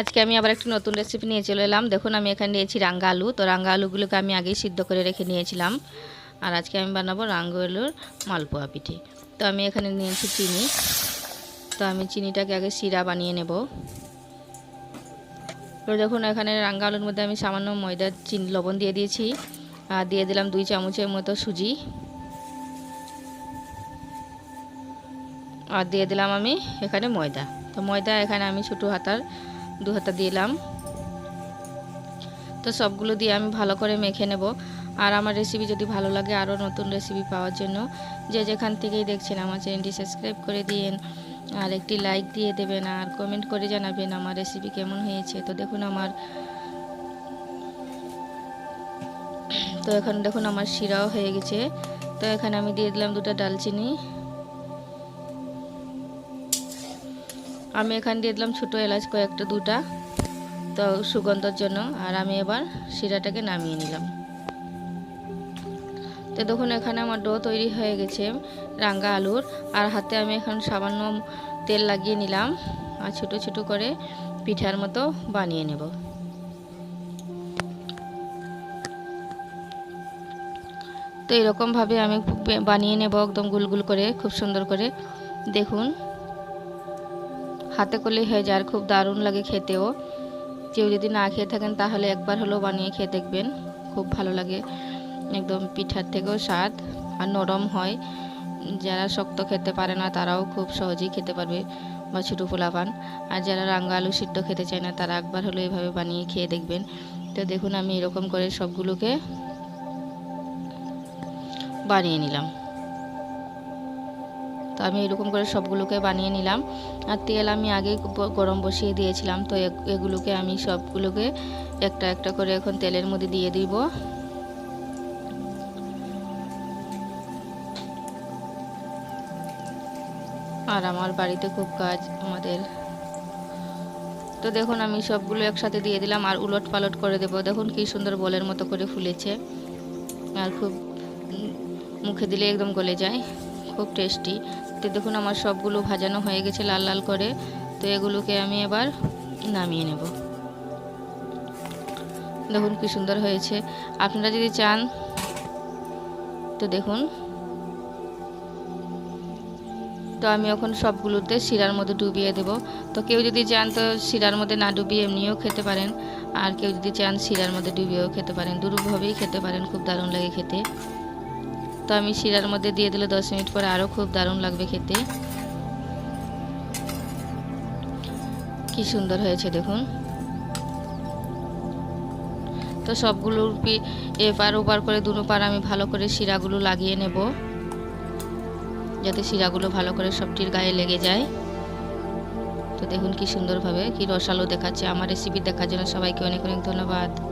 আজকে আমি আবার একটি নতুন রেসিপি নিয়ে চলে এলাম। দেখুন, আমি এখানে নিয়েছি রাঙ্গা আলু। তো রাঙ্গা আলুগুলোকে আমি আগেই সিদ্ধ করে রেখে নিয়েছিলাম। আর আজকে আমি বানাবো রাঙ্গা আলুর মালপোয়া পিঠে। তো আমি এখানে নিয়েছি চিনি। তো আমি চিনিটাকে আগে শিরা বানিয়ে নেব। তো দেখুন, এখানে রাঙ্গা আলুর মধ্যে আমি সামান্য ময়দা, চিনি, লবণ দিয়ে দিয়েছি। আর দিয়ে দিলাম দুই চামচের মতো সুজি। আর দিয়ে দিলাম আমি এখানে ময়দা। তো ময়দা এখানে আমি ছোটো হাতার দু হাতা দিলাম তো সবগুলো দিয়ে আমি ভালো করে মেখে নেব। আর আমার রেসিপি যদি ভালো লাগে আরও নতুন রেসিপি পাওয়ার জন্য, যে যেখান থেকেই দেখছেন আমার চ্যানেলটি সাবস্ক্রাইব করে দিন, আর একটি লাইক দিয়ে দেবেন, আর কমেন্ট করে জানাবেন আমার রেসিপি কেমন হয়েছে। তো দেখুন আমার, তো এখন দেখুন আমার শিরাও হয়ে গেছে। তো এখানে আমি দিয়ে দিলাম দুটো ডালচিনি। আমি এখান দিয়ে দিলাম ছোটো এলাচ কয়েকটা, দুটা, তো সুগন্ধর জন্য। আর আমি এবার শিরাটাকে নামিয়ে নিলাম। তো দেখুন, এখানে আমার ডো তৈরি হয়ে গেছে, রাঙ্গা আলুর। আর হাতে আমি এখন সামান্য তেল লাগিয়ে নিলাম। আর ছোটো ছোটো করে পিঠার মতো বানিয়ে নেব। তো এরকমভাবে আমি বানিয়ে নেব একদম গুলগুল করে, খুব সুন্দর করে। দেখুন হাতে করলেই হয়ে যায় আর খুব দারুণ লাগে খেতেও। কেউ যদি না খেয়ে থাকেন তাহলে একবার হলেও বানিয়ে খেয়ে দেখবেন। খুব ভালো লাগে একদম পিঠার থেকেও স্বাদ আর নরম হয়। যারা শক্ত খেতে পারে না তারাও খুব সহজেই খেতে পারবে বা ছোটো পোলাপান আর যারা রাঙ্গা আলু সিদ্ধ খেতে চায় না তারা একবার হলেও এভাবে বানিয়ে খেয়ে দেখবেন। তো দেখুন আমি এরকম করে সবগুলোকে বানিয়ে নিলাম। আমি এরকম করে সবগুলোকে বানিয়ে নিলাম। আর তেল আমি আগে গরম বসিয়ে দিয়েছিলাম। তো এগুলোকে আমি সবগুলোকে একটা একটা করে এখন তেলের মধ্যে দিয়ে দিব। আর আমার বাড়িতে খুব কাজ আমাদের। তো দেখুন, আমি সবগুলো একসাথে দিয়ে দিলাম আর উলট পালট করে দেবো। দেখুন কি সুন্দর বলের মতো করে ফুলেছে। আর খুব মুখে দিলে একদম গলে যায়। খুব টেস্টি। তো দেখুন আমার সবগুলো ভাজানো হয়ে গেছে লাল লাল করে। তো এগুলোকে আমি এবার নামিয়ে নেব। দেখুন কি সুন্দর হয়েছে। আপনারা যদি চান, তো দেখুন। তো আমি এখন সবগুলোতে শিরার মধ্যে ডুবিয়ে দেব। তো কেউ যদি চান, তো শিরার মধ্যে না ডুবিয়ে এমনিও খেতে পারেন। আর কেউ যদি চান, শিরার মধ্যে ডুবিয়েও খেতে পারেন। দুরূপভাবেই খেতে পারেন, খুব দারুণ লাগে খেতে। তো আমি শিরার মধ্যে দিয়ে দিলে দশ মিনিট পরে আরও খুব দারুণ লাগবে খেতে। কি সুন্দর হয়েছে দেখুন। তো সবগুলোর এপার ওপার করে দুনো পার আমি ভালো করে শিরাগুলো লাগিয়ে নেব। যাতে শিরাগুলো ভালো করে সবটির গায়ে লেগে যায়। তো দেখুন কি সুন্দরভাবে, কি রসালো দেখাচ্ছে। আমার রেসিপি দেখার জন্য সবাইকে অনেক অনেক ধন্যবাদ।